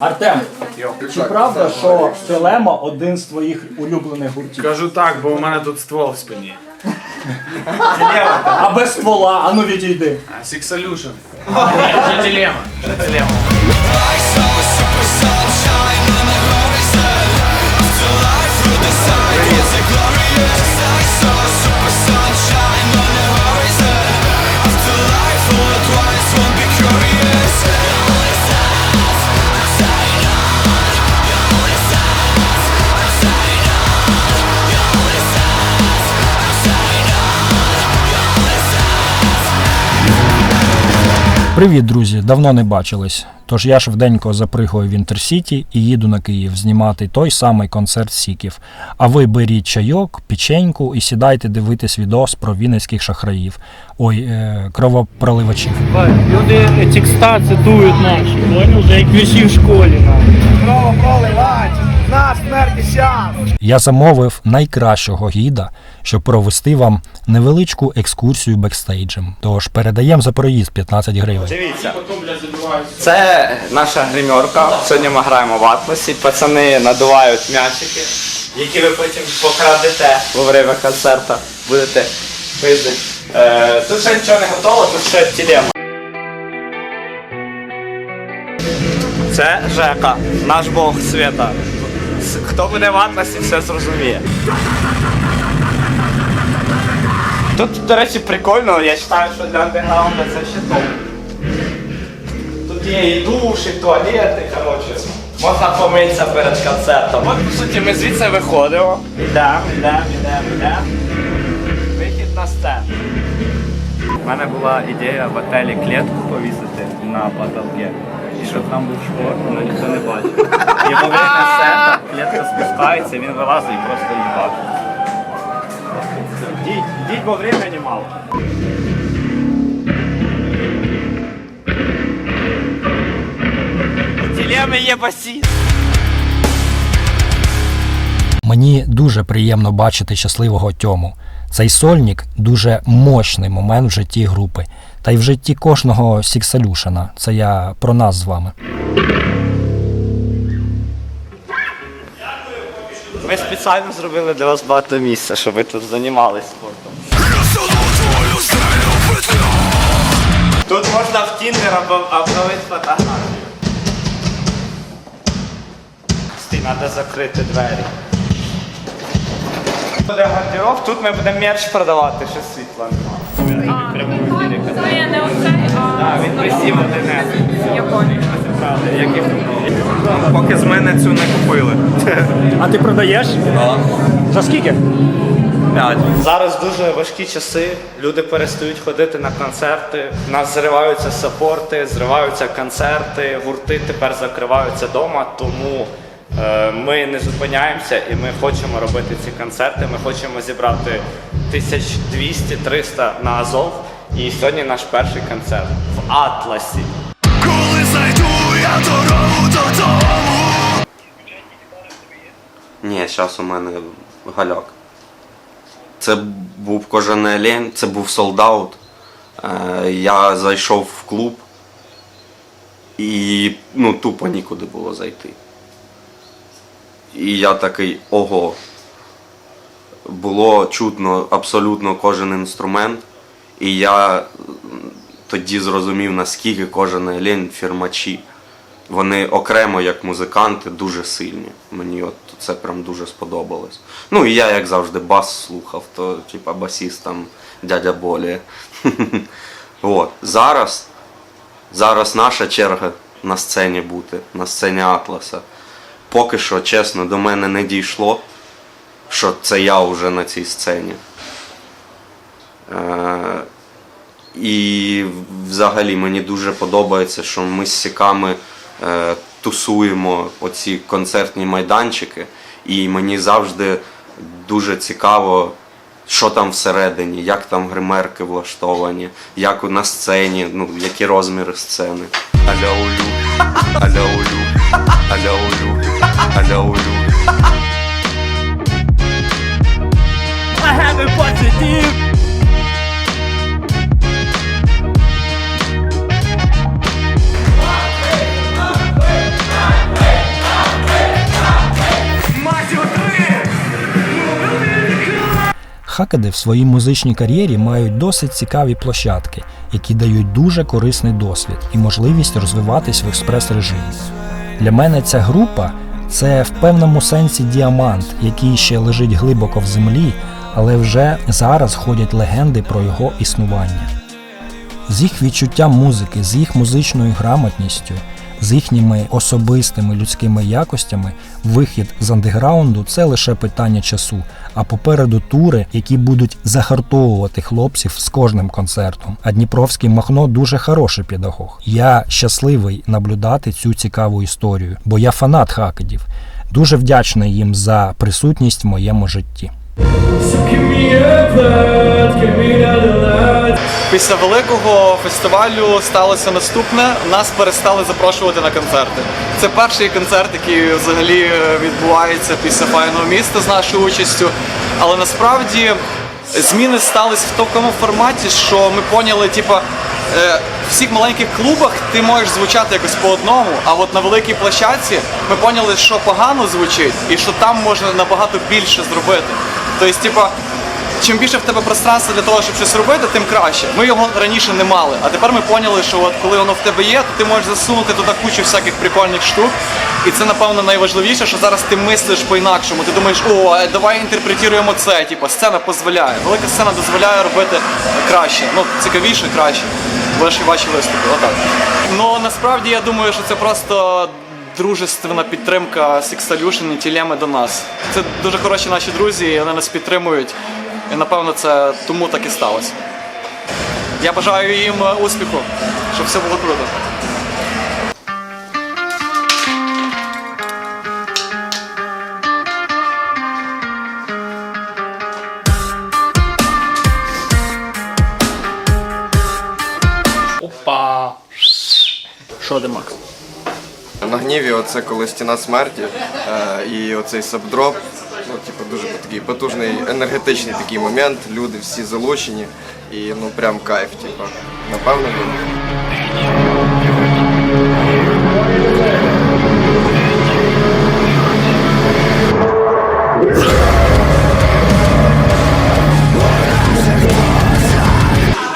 Артем, чи правда, що Філема один з твоїх улюблених гуртів? Кажу так, бо у мене тут ствол в спині. А без ствола, а ну відійди. Six Solution. Це дилема. Це дилема. Привіт, друзі! Давно не бачились. Тож я швиденько запригую в Інтерсіті і їду на Київ знімати той самий концерт Сіків. А ви беріть чайок, печеньку і сідайте дивитись відос про вінницьких шахраїв. Ой, е, кровопроливачів. Люди текста цитують наші, понял? Вже як вірші в школі. Право проливать, на смерті щас. Я замовив найкращого гіда, щоб провести вам невеличку екскурсію бекстейджем. Тож передаємо за проїзд 15 гривень. Дивіться, це наша гримерка. Сьогодні ми граємо в атласі. Пацани надувають м'ячики, які ви потім покрадете во время концерту. Будете пиздити. Е, тут ще нічого не готово, тут ще тілема. Це Жека, наш бог свята. Хто буде в атласі, все зрозуміє. Тут, до речі, прикольно, я вважаю, що для андеграунда це ще топ. Тут є і душ, і туалети, коротше. Можна помитися перед концертом. От, по суті, ми звідси виходимо. Йдемо, йдемо, йдемо, йдемо. Вихід на сцену. У мене була ідея в отелі клітку повісити на потолки. І щоб там був шпор, але ніхто не бачив. І во время сета клітка спускається, він вилазить і просто їбав. Діть, діть, бо времени мало. Тілеми є басіс. Мені дуже приємно бачити щасливого Тьому. Цей сольник дуже мощний момент в житті групи, та й в житті кожного Сіксалюшена. Це я про нас з вами. Ми спеціально зробили для вас багато місця, щоб ви тут займалися спортом. Тут можна в Тіндер обно- обновити фотографію. Стій, треба закрити двері. Буде гардероб, тут ми будемо мерч продавати, ще світла нема. Це я не оцей, а він присів один. я понял. Поки з мене цю не купили. А ти продаєш? Так. За скільки? Зараз дуже важкі часи. Люди перестають ходити на концерти. У нас зриваються сапорти, зриваються концерти, гурти тепер закриваються вдома. Тому е, ми не зупиняємося і ми хочемо робити ці концерти. Ми хочемо зібрати 1200-300 на Азов. І сьогодні наш перший концерт в Атласі. Коли знайду я дорогу додому. Ні, зараз у мене галяк. Це був кожаний олень, це був солдаут. Е, я зайшов в клуб і ну, тупо нікуди було зайти. І я такий ого. Було чутно абсолютно кожен інструмент. І я тоді зрозумів, наскільки кожен олень фірмачі. Вони окремо як музиканти дуже сильні. Мені от це прям дуже сподобалось. Ну і я, як завжди, бас слухав, то типа басіст там дядя Болі. От. Зараз, зараз наша черга на сцені бути, на сцені Атласа. Поки що, чесно, до мене не дійшло, що це я вже на цій сцені. Е, і взагалі мені дуже подобається, що ми з сіками е, тусуємо оці концертні майданчики, і мені завжди дуже цікаво, що там всередині, як там гримерки влаштовані, як на сцені, ну, які розміри сцени. Аляулю, аляулю, аляулю, аляулю. Хакеди в своїй музичній кар'єрі мають досить цікаві площадки, які дають дуже корисний досвід і можливість розвиватись в експрес-режимі. Для мене ця група це в певному сенсі діамант, який ще лежить глибоко в землі, але вже зараз ходять легенди про його існування. З їх відчуттям музики, з їх музичною грамотністю, з їхніми особистими людськими якостями, вихід з андеграунду це лише питання часу. А попереду тури, які будуть захартовувати хлопців з кожним концертом. А Дніпровський Махно дуже хороший педагог. Я щасливий наблюдати цю цікаву історію, бо я фанат хакедів. Дуже вдячний їм за присутність в моєму житті. Після великого фестивалю сталося наступне. Нас перестали запрошувати на концерти. Це перший концерт, який взагалі е, відбувається після файного міста з нашою участю. Але насправді зміни сталися в такому форматі, що ми поняли, типа. е, В всіх маленьких клубах ти можеш звучати якось по одному, а от на великій площадці ми поняли, що погано звучить, і що там можна набагато більше зробити. Тобто, типа, чим більше в тебе пространства для того, щоб щось робити, тим краще. Ми його раніше не мали. А тепер ми поняли, що от коли воно в тебе є, то ти можеш засунути туди кучу всяких прикольних штук. І це, напевно, найважливіше, що зараз ти мислиш по-інакшому. Ти думаєш, о, давай інтерпретуємо це. Типу, сцена дозволяє. Велика сцена дозволяє робити краще, ну цікавіше, краще. Ваші ваші виступи. Отак. Ну насправді я думаю, що це просто дружественна підтримка Six і Тілеми до нас. Це дуже хороші наші друзі, вони нас підтримують. І напевно це тому так і сталося. Я бажаю їм е, успіху, щоб все було круто. Опа. Що де, Макс? На гніві оце коли стіна смерті е, і оцей сабдроп. Ну, типу, дуже такий потужний енергетичний такий момент. Люди всі залучені і ну прям кайф, типу. Напевно.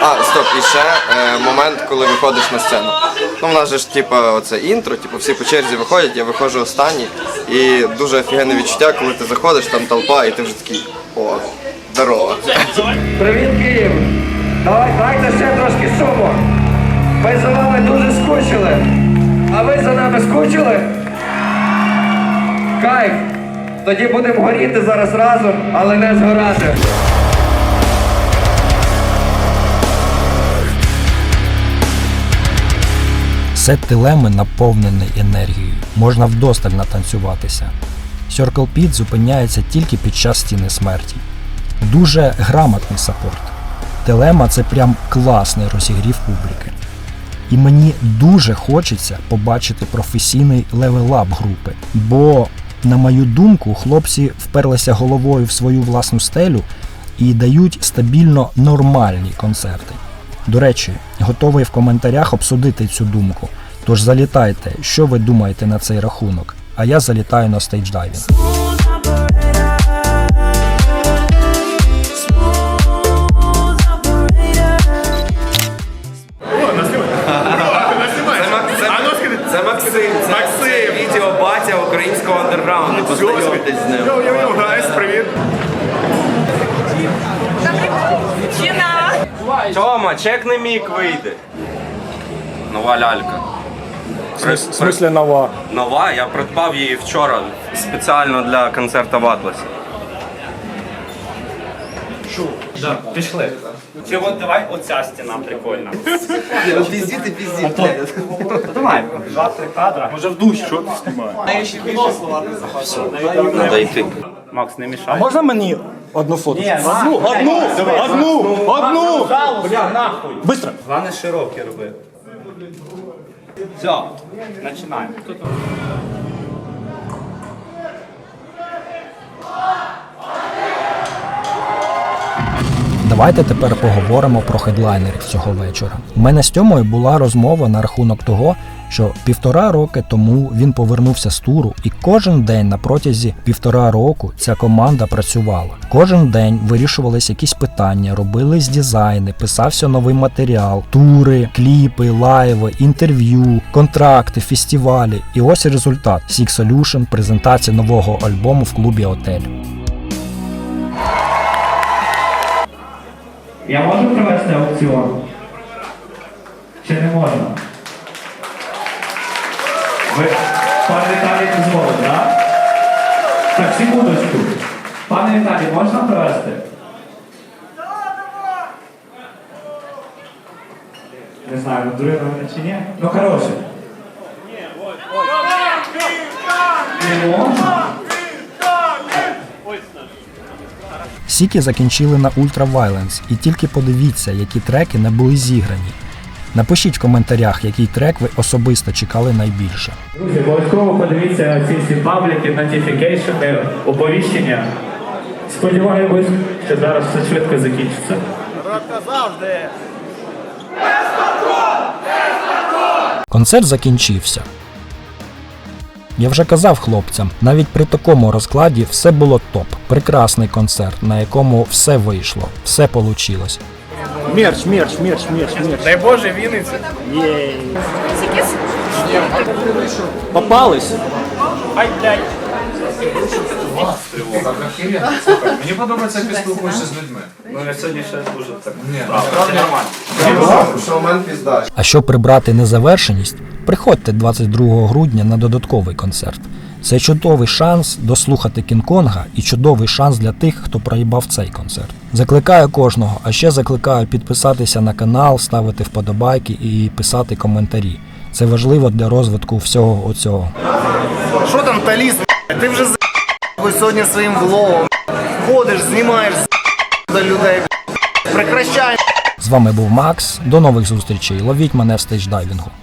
А, стоп, і ще е, момент, коли виходиш на сцену. Ну, в нас же ж типу, оце інтро, типу, всі по черзі виходять, я виходжу останній. І дуже офігенне відчуття, коли ти заходиш, там толпа, і ти вже такий, о, здорово. Привіт, Київ! Давай, дайте ще трошки шуму. Ми за вами дуже скучили. А ви за нами скучили? Кайф! Тоді будемо горіти зараз разом, але не згорати. Сет Телеми наповнений енергією, можна вдосталь натанцюватися. Circle Pit зупиняється тільки під час стіни смерті. Дуже грамотний саппорт. Телема це прям класний розігрів публіки. І мені дуже хочеться побачити професійний левелап групи, бо, на мою думку, хлопці вперлися головою в свою власну стелю і дають стабільно нормальні концерти. До речі, готовий в коментарях обсудити цю думку. Тож залітайте, що ви думаєте на цей рахунок. А я залітаю на стейдж-дайвінг. Це Максим, це, відео батя українського андерграунду. З ним. Чина! Тьома, чекни мік вийде. Нова лялька. В смислі нова. Нова, я придбав її вчора спеціально для концерту в Атласі. Пішли. Чи от давай оця стіна прикольна. Піздіти, піздіти. Давай, два-три кадра. Може в душ, що ти знімаєш? Треба йти. Макс, не мішай. Можна мені одну фото? Одну, одну, одну, одну! Бля, нахуй! Быстро! Главное широкі роби. Все, починаємо. Давайте тепер поговоримо про хедлайнерів цього вечора. У мене з Тьомою була розмова на рахунок того, що півтора роки тому він повернувся з туру, і кожен день на протязі півтора року ця команда працювала. Кожен день вирішувались якісь питання, робились дизайни, писався новий матеріал, тури, кліпи, лайви, інтерв'ю, контракти, фестивалі. І ось результат: Six Solution, презентація нового альбому в клубі Отель. Я можу провести аукціон? Чи не можна? Ви, пане Віталій, дозволить, так? Так, секундочку. Пане Віталій, можна провести? Не знаю, надурили мене чи ні. Ну, хороше. Не можна? Сіки закінчили на Ultra Violence, і тільки подивіться, які треки не були зіграні. Напишіть в коментарях, який трек ви особисто чекали найбільше. Друзі, обов'язково подивіться ці всі пабліки, нотифікейшени, оповіщення. Сподіваємось, що зараз все швидко закінчиться. Концерт закінчився. Я вже казав хлопцям, навіть при такому розкладі все було топ. Прекрасний концерт, на якому все вийшло, все получилось. Мерч, мерч, мерч, мерч, мерч. Дай Боже, Вінниці. Попались? Мені подобається, як ти спілкуєшся з людьми. Ну я сьогодні ще дуже так. Справді нормально. Шоумен пізда. А щоб прибрати незавершеність, приходьте 22 грудня на додатковий концерт. Це чудовий шанс дослухати Кінг-Конга і чудовий шанс для тих, хто проїбав цей концерт. Закликаю кожного, а ще закликаю підписатися на канал, ставити вподобайки і писати коментарі. Це важливо для розвитку всього оцього. Що там Таліс, ти вже за сьогодні своїм влогом. Ходиш, знімаєш до людей. Прекращай. З вами був Макс. До нових зустрічей. Ловіть мене в стейдж-дайвінгу.